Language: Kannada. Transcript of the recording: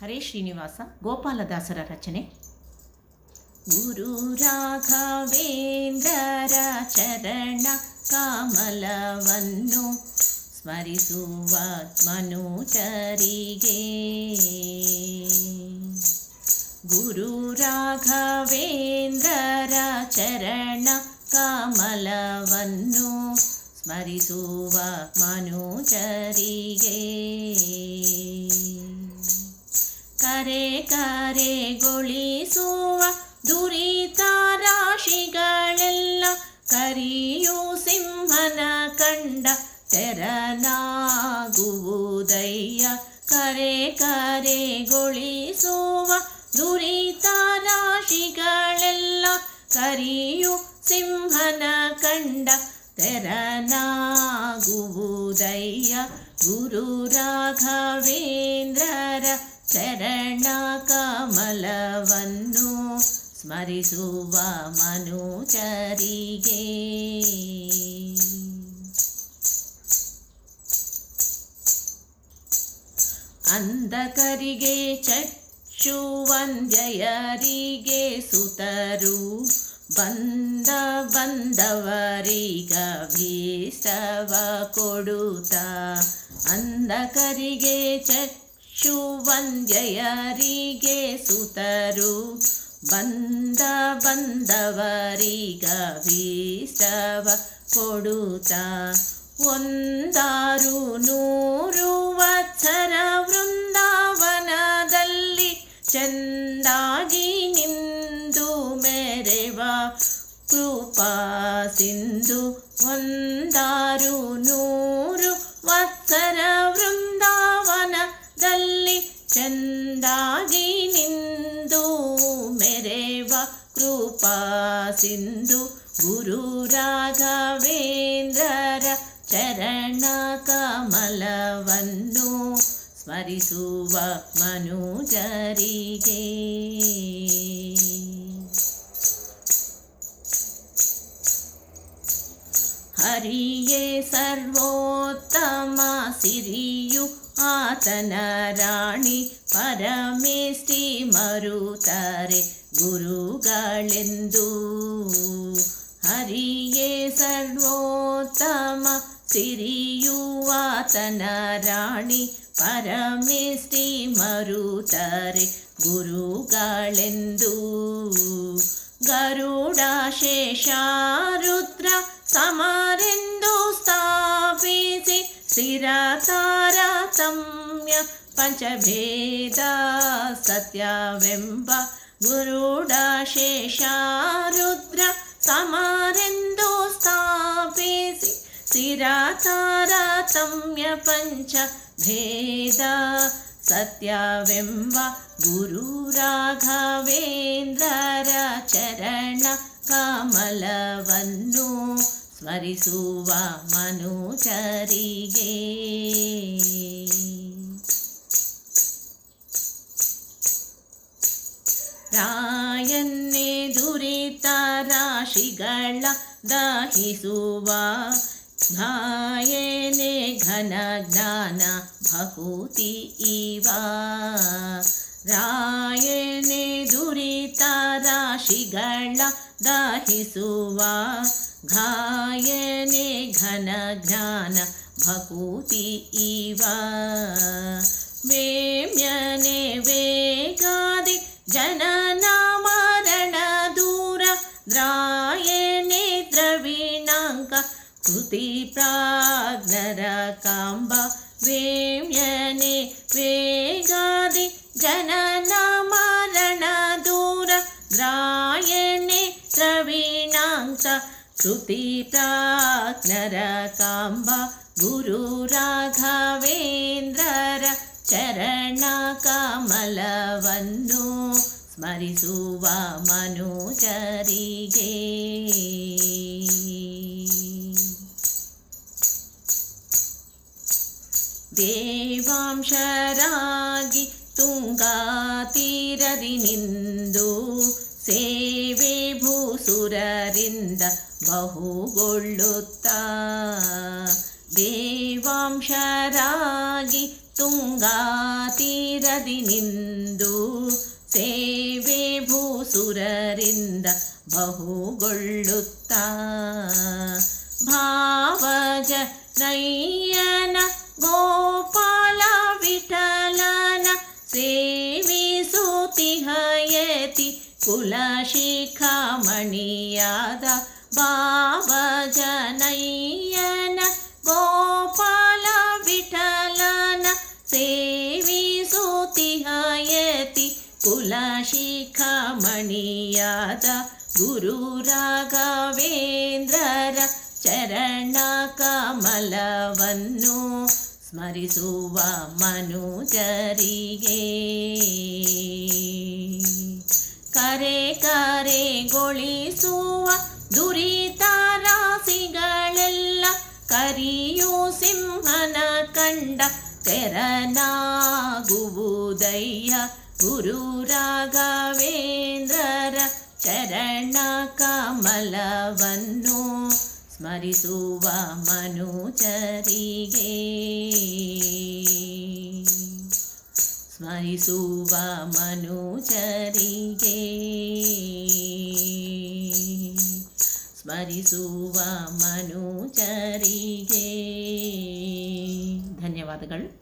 ಹರೇ ಶ್ರೀನಿವಾಸ, ಗೋಪಾಲದಾಸರ ರಚನೆ. ಗುರು ರಾಘವೇಂದ್ರರ ಚರಣ ಕಮಲವನ್ನು ಸ್ಮರಿಸುವ ಮನುಚರಿಗೆ ಗುರು ರಾಘವೇಂದ್ರರ ಚರಣ ಕಮಲವನ್ನು ಸ್ಮರಿಸುವ ಮನುಜರಿಗೆ. ಕರೆ ಕರೆ ಕರೆಗೊಳಿಸುವ ದುರಿತ ರಾಶಿಗಳೆಲ್ಲ ಕರಿಯು ಸಿಂಹನ ಕಂಡ ತೆರನಾಗುವುದಯ್ಯ. ಕರೆ ಕರೆ ಕರೆಗೊಳಿಸುವ ದುರಿತ ರಾಶಿಗಳೆಲ್ಲ ಕರಿಯು ಸಿಂಹನ ಕಂಡ ತೆರನಾಗುವುದಯ್ಯ. ಗುರು ರಾಘವೇಂದ್ರರ ಚರಣ ಕಮಲವನ್ನು ಸ್ಮರಿಸುವ ಮನುಜರಿಗೆ ಅಂಧಕರಿಗೆ ಚಕ್ಷುವಂಜಯರಿಗೆ ಸುತರು ಬಂದ ಬಂದವರೀಗ ಭೀಷ್ಟವ ಕೊಡುತ್ತ. ಅಂಧಕರಿಗೆ ಚಕ್ಷುವಂಜಯರಿಗೆ ಸುತರು. ಬಂದ ಬಂದವರಿಗ ಭೀಷ್ಟವ ಕೊಡುತ್ತ. ಒಂದಾರು ನೂರು ವತ್ಸರ ವೃಂದಾವನದಲ್ಲಿ ಚಂದಾಗಿ ನಿಂದು ಮೆರೆವ ಕೃಪಾ ಸಿಂಧು. ಒಂದಾರು ನೂರು सिन्धु गुरुराधवेन्द्रर चरणकमलवन्नु कमलन् मनुजरिगे। हरिये सर्वोत्तम सिरियु आतन राणि परमेष्टि मरुतरे ಗುರುಗಳೆಂದು ಹರಿಯೇ ಸರ್ವೋತ್ತಮ ಸಿರಿಯುವಾತನ ರಾಣಿ ಪರಮೇಷ್ಠಿ ಮರುತಾರೆ ಗುರುಗಳೆಂದು ಗರುಡ ಶೇಷಾರುದ್ರ ಸಮರೆಂದು ಸ್ಥಾಪಿಸಿ ಸ್ಥಿರ ತಾರತಮ್ಯ पञ्चभेद सत्यावेम्ब गुरुडशेषुद्र तमरेन्दो स्थापिसि सिरा तारतम्य पञ्चभेद सत्यवेम्ब गुरुराघवेन्दरचरण कमलवनु स्मनोचरिगे ರಾಶಿಗಳ ದಹಿಸುವ ಘಾಯೇನೆ ಘನ ಜ್ಞಾನ ಭಕೂತಿ ಇವ. ರಾಯೇನೆ ದುರಿತ ರಾಶಿಗಳ ದಹಿಸುವ ಘಾಯನೆ ಘನ ಜ್ಞಾನ ಭಕೂತಿ ಇವ. ವೇಮ್ಯನೆ ವೇಗಾದಿ ಜನನ ಮರಣ ದೂರ ದ್ರಾಯಣೆ कृतिप्राज्ञरकाम्ब वेम्यने वेगादि जननमरणदूर ग्रायणे द्रवीणाङ्क च कृतिप्राग्नरकाम्ब गुरुराघवेन्द्रर चरण कमलवन्धो स्मनोचरिगे ದೇವಾಂಶರಾಗಿ ತುಂಗಾತೀರದಿ ನಿಂದು ಸೇವೆ ಭೂಸುರರಿಂದ ಬಹುಗೊಳ್ಳುತ್ತಾ. ದೇವಾಂಶರಾಗಿ ತುಂಗಾ ತೀರದಿ ನಿಂದು ಸೇವೆ ಭೂಸುರರಿಂದ ಬಹುಗೊಳ್ಳುತ್ತಾ. ಭಾವಜ ನಯ್ಯನ ಗೋಪಾಲ ವಿಠಲನ ಸೇವಿಸುತಿಹಯತಿ ಕುಲಶಿಖಾಮಣಿಯಾದ ಬಾಬಜನಯ್ಯನ ಗೋಪಾಲ ವಿಠಲನ ಸೇವಿಸುತಿಹಯತಿ ಕುಲಶಿಖಾಮಣಿಯಾದ ಗುರು ರಾಘವೇಂದ್ರರ ಚರಣ ಕಮಲವನ್ನು ಸ್ಮರಿಸುವ ಮನುಜರಿಗೆ. ಕರೆ ಕರೆಗೊಳಿಸುವ ದುರಿತ ರಾಶಿಗಳೆಲ್ಲ ಕರಿಯು ಸಿಂಹನ ಕಂಡ ತೆರನಾಗುವುದಯ್ಯ ಗುರು ರಾಘವೇಂದ್ರರ ಚರಣ ಕಮಲವನ್ನು ಸ್ಮರಿಸುವ ಮನುಜರಿಗೆ ಸ್ಮರಿಸುವ ಮನುಜರಿಗೆ ಸ್ಮರಿಸುವ ಮನುಜರಿಗೆ ಧನ್ಯವಾದಗಳು